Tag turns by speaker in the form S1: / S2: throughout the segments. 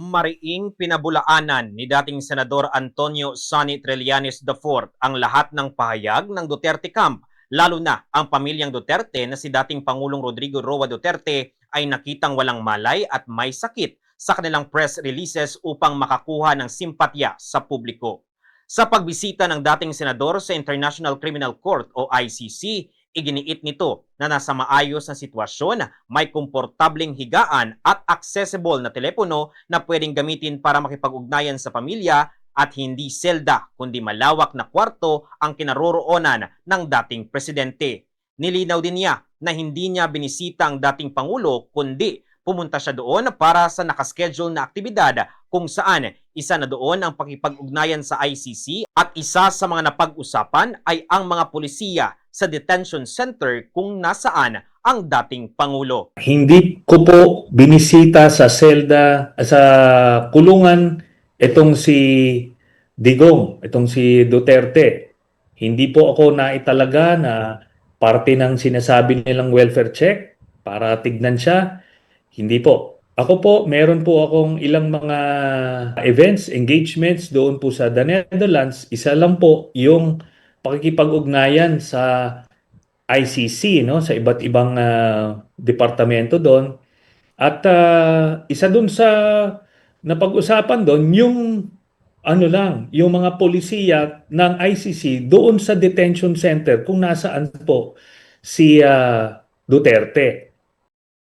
S1: mariing pinabulaanan ni dating Senador Antonio Sonny Trillanes IV ang lahat ng pahayag ng Duterte Camp, lalo na ang pamilyang Duterte na si dating Pangulong Rodrigo Roa Duterte ay nakitang walang malay at may sakit sa kanilang press releases upang makakuha ng simpatya sa publiko. Sa pagbisita ng dating senador sa International Criminal Court o ICC, iginiit nito na nasa maayos na sitwasyon, may komportableng higaan at accessible na telepono na pwedeng gamitin para makipag-ugnayan sa pamilya at hindi selda kundi malawak na kwarto ang kinaroroonan ng dating presidente. Nilinaw din niya na hindi niya binisita ang dating Pangulo kundi pumunta siya doon para sa nakaschedule na aktibidad kung saan isa na doon ang pakipag-ugnayan sa ICC at isa sa mga napag-usapan ay ang mga polisiya sa detention center kung nasaan ang dating Pangulo.
S2: Hindi ko po binisita sa selda, sa kulungan itong si Digong, itong si Duterte. Hindi po ako naitalaga na parte ng sinasabi nilang welfare check para tignan siya. Hindi po. Ako po, meron po akong ilang mga events, engagements doon po sa The Netherlands. Isa lang po yung pakikipag-ugnayan sa ICC, no, sa iba't ibang ah, departamento doon. At ah, isa doon sa napag-usapan doon, yung ano lang, yung mga polisiya ng ICC doon sa detention center kung nasaan po si ah, Duterte.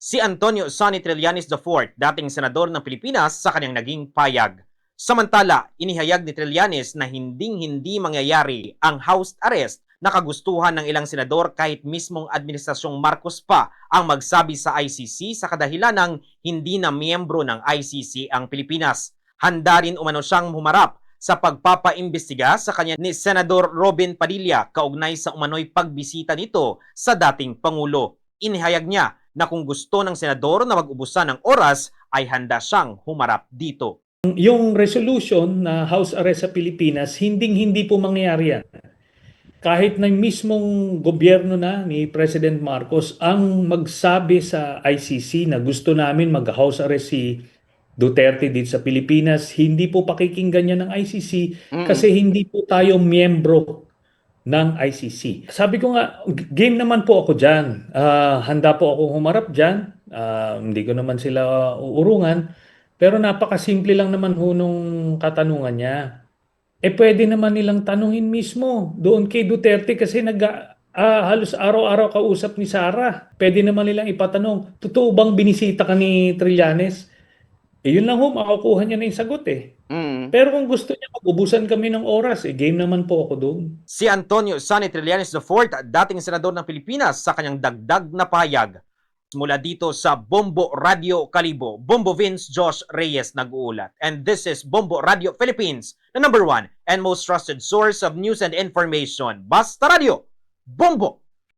S1: Si Antonio Sonny Trillanes IV, dating senador ng Pilipinas sa kanyang naging payag. Samantala, inihayag ni Trillanes na hinding-hindi mangyayari ang house arrest na kagustuhan ng ilang senador kahit mismong administrasyong Marcos pa ang magsabi sa ICC sa kadahilan ng hindi na miyembro ng ICC ang Pilipinas. Handa rin umano siyang humarap sa pagpapaimbestiga sa kanya ni Senador Robin Padilla kaugnay sa umano'y pagbisita nito sa dating Pangulo. Inihayag niya na kung gusto ng senador na mag-ubusan ng oras ay handa siyang humarap dito.
S2: Yung resolution na house arrest sa Pilipinas, hinding-hindi po mangyayari yan. Kahit na mismong gobyerno na ni President Marcos ang magsabi sa ICC na gusto namin mag-house arrest si Duterte dito sa Pilipinas, hindi po pakikinggan niya ng ICC kasi hindi po tayo miyembro ng ICC. Sabi ko nga, game naman po ako dyan. Ah, handa po ako humarap dyan. Ah, hindi ko naman sila uurungan. Pero napakasimple lang naman ho nung katanungan niya. Eh pwede naman nilang tanungin mismo doon kay Duterte kasi nag ah, halos araw-araw kausap ni Sara. Pwede naman nilang ipatanong, totoo bang binisita ka ni Trillanes? Eh yun lang ho, makukuha niya na yung sagot eh. Pero kung gusto niya mag-ubusan kami ng oras, eh game naman po ako doon.
S1: Si Antonio Sonny Trillanes IV, dating senador ng Pilipinas sa kanyang dagdag na pahayag. Mula dito sa Bombo Radio Kalibo, Bombo Vince Josh Reyes nag-uulat. And this is Bombo Radio Philippines, the number one and most trusted source of news and information. Basta Radio, Bombo!